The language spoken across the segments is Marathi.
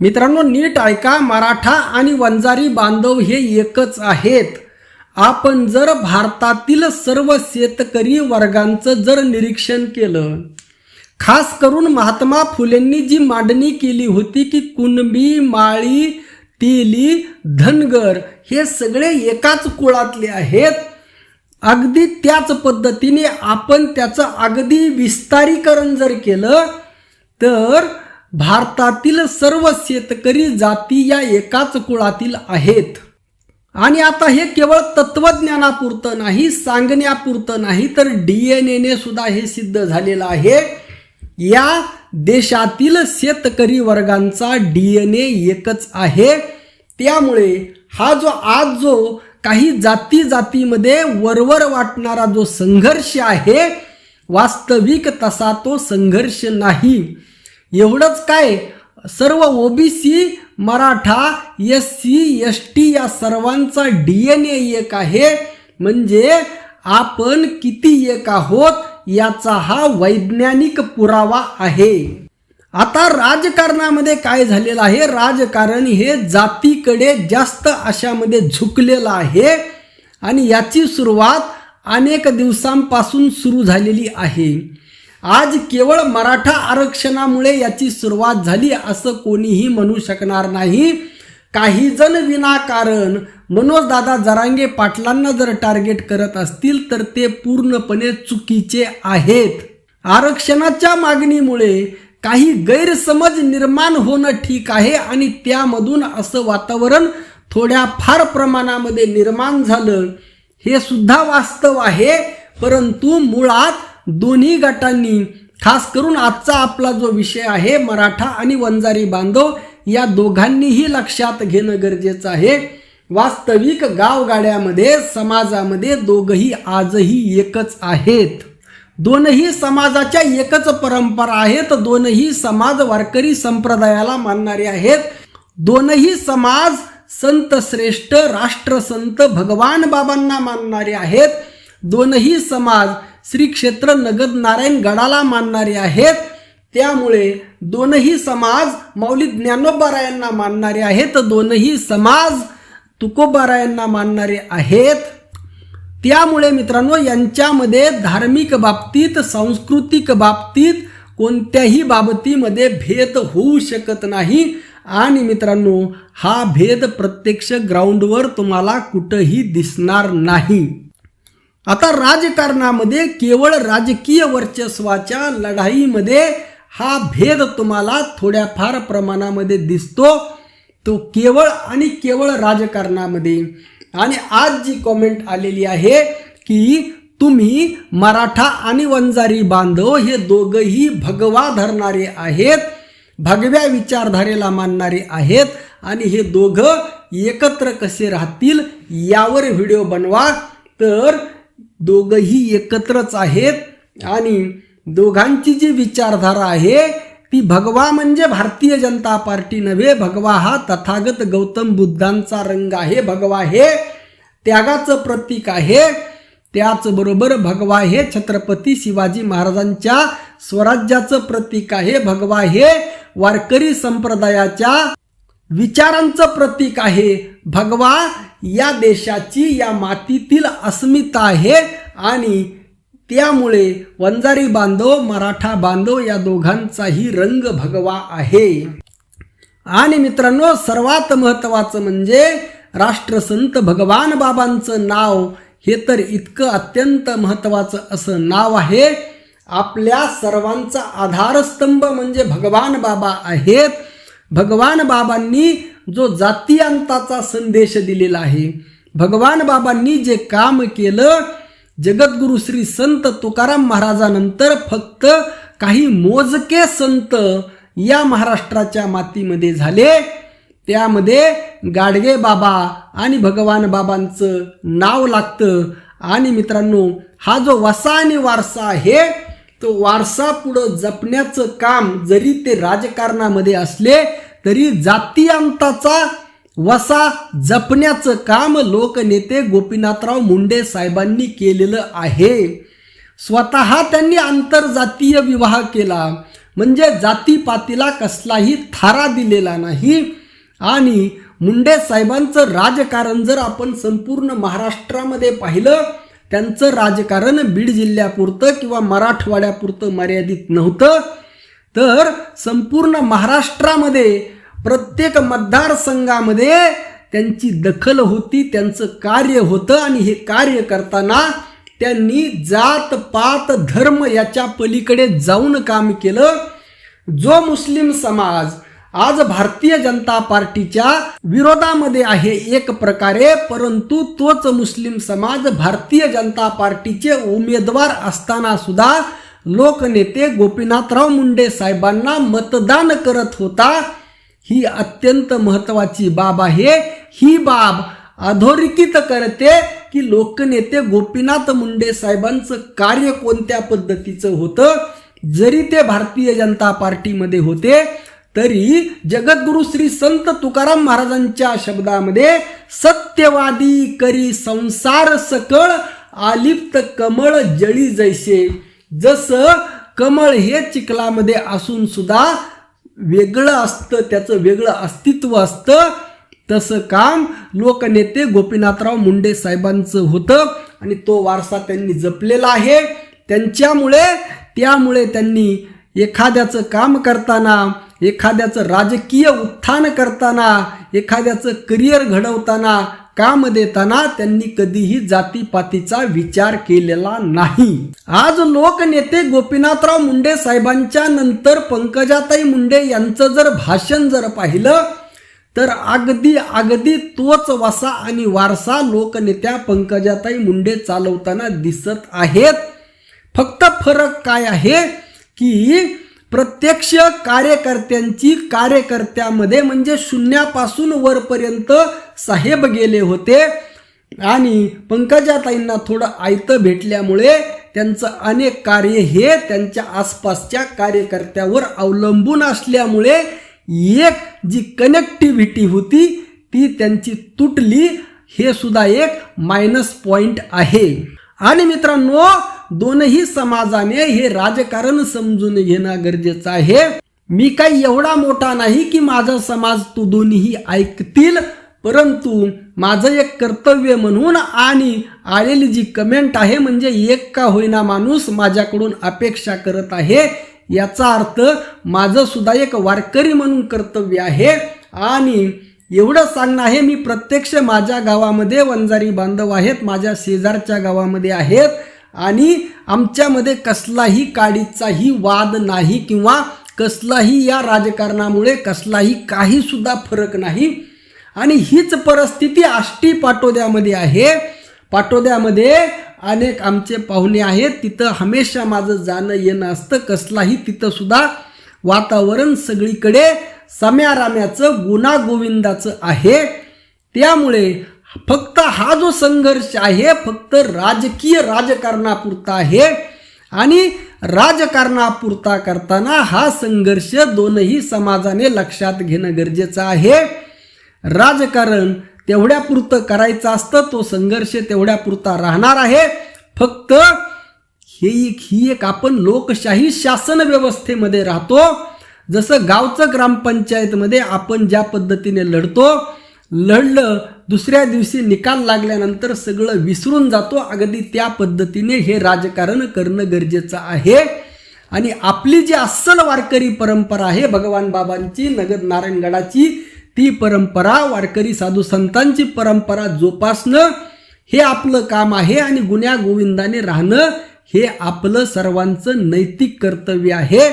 मित्रांनो नीट ऐका मराठा आणि वंजारी बांधव हे एकच आहेत. आपण जर भारतातील सर्व शेतकरी वर्गांचं जर निरीक्षण केलं खास करून महात्मा फुलेंनी जी मांडणी केली होती की कुणबी माळी तेली धनगर हे सगळे एकाच कुळातले आहेत अगदी त्याच पद्धतीने आपण त्याचं अगदी विस्तारीकरण जर केलं तर भारतातील सर्व शेतकरी जाती या एकाच कुळातील आहेत. आणि आता हे केवळ तत्वज्ञानापुरतं नाही सांगण्यापुरतं नाही तर डी एन एने सुद्धा हे सिद्ध झालेलं आहे. या देशातील शेतकरी वर्गांचा डी एन ए एकच आहे. त्यामुळे हा जो आज जो काही जाती जातीमध्ये वरवर वाटणारा जो संघर्ष आहे वास्तविक तसा तो संघर्ष नाही. एवढंच काय? सर्व OBC Maratha S C S T या सर्वांचा डी एन ए एक आहे. म्हणजे आपण किती एक आहोत याचा हा वैज्ञानिक पुरावा आहे. आता राजकारणामध्ये काय झालेलं आहे? राजकारण हे जातीकडे जास्त अशामध्ये झुकलेलं आहे. आणि याची सुरुवात अनेक दिवसांपासून सुरू झालेली आहे. आज केवळ मराठा आरक्षणामुळे याची सुरुवात झाली असं कोणीही म्हणू शकणार नाही. काही जण विनाकारण. मनोजदादा जरांगे पाटलांना जर टार्गेट करत असतील तर ते पूर्णपणे चुकीचे आहेत. आरक्षणाच्या मागणीमुळे काही गैरसमज निर्माण होणं ठीक आहे आणि त्यामधून असं वातावरण थोड्या फार प्रमाणामध्ये निर्माण झालं. हे सुद्धा वास्तव आहे परंतु मुळात दोन्ही गटांनी खास करून आजचा आपला जो विषय आहे मराठा आणि वंजारी बांधव या दोघांनीही लक्षात घेणं गरजेचं आहे. वास्तविक गावगाड्यामध्ये समाजामध्ये दोघही आजही एकच आहेत. दोनही समाजाच्या एकच परंपरा आहेत. दोनही समाज वारकरी संप्रदायाला मानणारे आहेत. दोनही समाज संत श्रेष्ठ राष्ट्रसंत भगवान बाबांना मानणारे आहेत. दोनही समाज श्री क्षेत्र नगद नारायण गडाला मानणारे आहेत. त्यामुळे दोनही समाज माऊली ज्ञानोबारायांना मानणारे आहेत. दोनही समाज तुकोबारायांना मानणारे आहेत. त्यामुळे मित्रांनो यांच्यामध्ये धार्मिक बाबतीत सांस्कृतिक बाबतीत कोणत्याही बाबतीमध्ये भेद होऊ शकत नाही. आणि मित्रांनो हा भेद प्रत्यक्ष ग्राउंडवर तुम्हाला कुठंही दिसणार नाही. आता राजकारणामध्ये केवळ राजकीय वर्चस्वाच्या लढाईमध्ये हा भेद तुम्हाला थोड्याफार प्रमाणामध्ये दिसतो. तो केवळ आणि केवळ राजकारणामध्ये. आणि आज जी कॉमेंट आलेली आहे की तुम्ही मराठा आणि वंजारी बांधव हे दोघंही भगवा धरणारे आहेत भगव्या विचारधारेला मानणारे आहेत आणि हे दोघं एकत्र कसे राहतील यावर व्हिडिओ बनवा. तर दोघही एकत्रच आहेत आणि दोघांची जी विचारधारा आहे ती भगवा म्हणजे भारतीय जनता पार्टी नव्हे भगवा हा तथागत गौतम बुद्धांचा रंग आहे. भगवा हे त्यागाचं प्रतीक आहे. त्याचबरोबर भगवा हे छत्रपती शिवाजी महाराजांच्या स्वराज्याचं प्रतीक आहे. भगवा हे वारकरी संप्रदायाच्या विचारांचं प्रतीक आहे. भगवा या देशाची या मातीतील अस्मिता आहे आणि त्यामुळे वंजारी बांधव मराठा बांधव या दोघांचाही रंग भगवा आहे. आणि मित्रांनो सर्वात महत्त्वाचं म्हणजे राष्ट्रसंत भगवान बाबांचं नाव हे तर इतकं अत्यंत महत्त्वाचं असं नाव आहे. आपल्या सर्वांचा आधारस्तंभ म्हणजे भगवान बाबा आहेत. भगवान बाबांनी जो जातीयांताचा संदेश दिलेला आहे भगवान बाबांनी जे काम केलं जगद्गुरु श्री संत तुकाराम महाराजानंतर फक्त काही मोजके संत या महाराष्ट्राच्या मातीमध्ये झाले. त्यामध्ये गाडगे बाबा आणि भगवान बाबांचं नाव लागतं. आणि मित्रांनो हा जो वसा आणि वारसा आहे तो वारसा पुढं जपण्याचं काम जरी ते राजकारणामध्ये असले तरी जातीयांताचा वसा जपण्याचं काम लोकनेते गोपीनाथराव मुंडे साहेबांनी केलेलं आहे. स्वतः त्यांनी आंतरजातीय विवाह केला. म्हणजे जातीपातीला कसलाही थारा दिलेला नाही. आणि मुंडे साहेबांचं राजकारण जर आपण संपूर्ण महाराष्ट्रामध्ये पाहिलं त्यांचं राजकारण बीड जिल्ह्यापुरतं किंवा मराठवाड्यापुरतं मर्यादित नव्हतं. तर संपूर्ण महाराष्ट्रामध्ये प्रत्येक मतदारसंघामध्ये त्यांची दखल होती त्यांचं कार्य होतं आणि हे कार्य करताना त्यांनी जात पात धर्म याच्या पलीकडे जाऊन काम केलं. जो मुस्लिम समाज आज भारतीय जनता पार्टीच्या विरोधामध्ये आहे एक प्रकारे परंतु तोच मुस्लिम समाज भारतीय जनता पार्टीचे उमेदवार असताना सुद्धा लोकनेते गोपीनाथराव मुंडे साहेबांना मतदान करत होता. ही अत्यंत महत्वाची बाब आहे. ही बाब अधोरेखित करते की लोकनेते गोपीनाथ मुंडे साहेबांचं कार्य कोणत्या पद्धतीचं होतं? जरी ते भारतीय जनता पार्टीमध्ये होते तरी जगद्गुरु श्री संत तुकाराम महाराजांच्या शब्दामध्ये सत्यवादी करी संसार सकळ आलिप्त कमळ जळी जैसे. जसं कमळ हे चिखलामध्ये असून सुद्धा वेगळं असतं त्याचं वेगळं अस्तित्व असतं तसं काम लोकनेते गोपीनाथराव मुंडे साहेबांचं होतं आणि तो वारसा त्यांनी जपलेला आहे. त्यांच्यामुळे त्यामुळे त्यांनी एखाद्याचं काम करताना एखाद्याचं राजकीय उत्थान करताना एखाद्याचं करिअर घडवताना काम देताना त्यांनी कधीही जातीपातीचा विचार केलेला नाही. आज लोकनेते गोपीनाथराव मुंडे साहेबांच्या नंतर पंकजाताई मुंडे यांचं जर भाषण जर पाहिलं तर अगदी अगदी तोच वसा आणि वारसा लोकनेत्या पंकजाताई मुंडे चालवताना दिसत आहेत. फक्त फरक काय आहे? की प्रत्यक्ष कार्यकर्त्यांची कार्यकर्त्यामध्ये म्हणजे शून्यापासून वरपर्यंत साहेब गेले होते. आणि पंकजाताईंना थोडं आयतं भेटल्यामुळे त्यांचं अनेक कार्य हे त्यांच्या आसपासच्या कार्यकर्त्यावर अवलंबून असल्यामुळे एक जी कनेक्टिव्हिटी होती ती त्यांची तुटली. हे सुद्धा एक मायनस पॉइंट आहे. आणि मित्रांनो दोनही समाजाने हे राजकारण समजून घेणं गरजेचं आहे. मी काही एवढा मोठा नाही की माझा समाज तो दोन्ही ऐकतील परंतु माझं एक कर्तव्य म्हणून आणि आलेली जी कमेंट आहे म्हणजे एक का होईना माणूस माझ्याकडून अपेक्षा करत आहे याचा अर्थ माझं सुद्धा एक वारकरी म्हणून कर्तव्य आहे. आणि एवढं सांगणं आहे मी प्रत्यक्ष माझ्या गावामध्ये वंजारी बांधव आहेत माझ्या शेजारच्या गावामध्ये आहेत. आणि आमच्यामध्ये कसलाही काडीचाही वाद नाही किंवा कसलाही या राजकारणामुळे कसलाही काहीसुद्धा फरक नाही. आणि हीच परिस्थिती आष्टी पाटोद्यामध्ये आहे. पाटोद्यामध्ये अनेक आमचे पाहुणे आहेत. तिथं हमेशा माझं जाणं येणं असतं. कसलाही तिथंसुद्धा वातावरण सगळीकडे सम्याराम्याचं गुणागोविंदाचं आहे. त्यामुळे फक्त हा जो संघर्ष आहे फक्त राजकीय राजकारणापुरता आहे आणि राजकारणापुरता करताना हा संघर्ष दोनही समाजाने लक्षात घेणं गरजेचं आहे. राजकारण तेवढ्यापुरतं करायचं असतं तो संघर्ष तेवढ्यापुरता राहणार आहे. फक्त हे एक ही एक आपण लोकशाही शासन व्यवस्थेमध्ये राहतो. जसं गावचं ग्रामपंचायतमध्ये आपण ज्या पद्धतीने लढतो लढलं दुसऱ्या दिवशी निकाल लागल्यानंतर सगळं विसरून जातो. अगदी त्या पद्धतीने हे राजकारण करणं गरजेचं आहे. आणि आपली जी अस्सल वारकरी परंपरा आहे भगवान बाबांची नगर नारायणगडाची ती परंपरा वारकरी साधू संतांची परंपरा जोपासणं हे आपलं काम आहे. आणि गुन्ह्या गोविंदाने राहणं हे आपलं सर्वांचं नैतिक कर्तव्य आहे.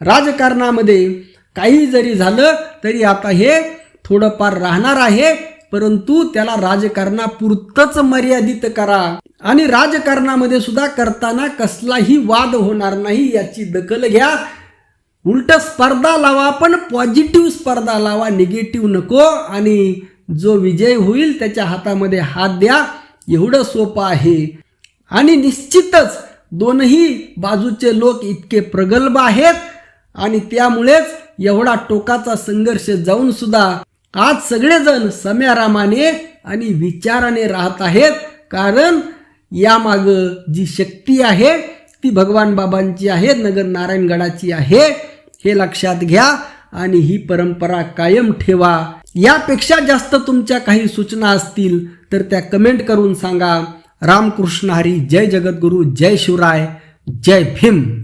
राजकारणामध्ये काही जरी झालं तरी आता हे थोडंफार राहणार आहे. परंतु त्याला राजकारणापुरतच मर्यादित करा. आणि राजकारणामध्ये सुद्धा करताना कसलाही वाद होणार नाही याची दखल घ्या. उलट स्पर्धा लावा पण पॉझिटिव्ह स्पर्धा लावा निगेटिव्ह नको. आणि जो विजय होईल त्याच्या हातामध्ये हात द्या. एवढं सोपं आहे. आणि निश्चितच दोनही बाजूचे लोक इतके प्रगल्भ आहेत. आणि त्यामुळेच एवढा टोकाचा संघर्ष जाऊन सुद्धा आज सगळेजण सम्यारामाने आणि विचाराने राहत आहेत. कारण यामागं जी शक्ती आहे ती भगवान बाबांची आहे नगर नारायणगडाची आहे हे लक्षात घ्या आणि ही परंपरा कायम ठेवा. यापेक्षा जास्त तुमच्या काही सूचना असतील तर त्या कमेंट करून सांगा. रामकृष्ण हरी जय जगद्गुरू जय शिवराय जय भीम.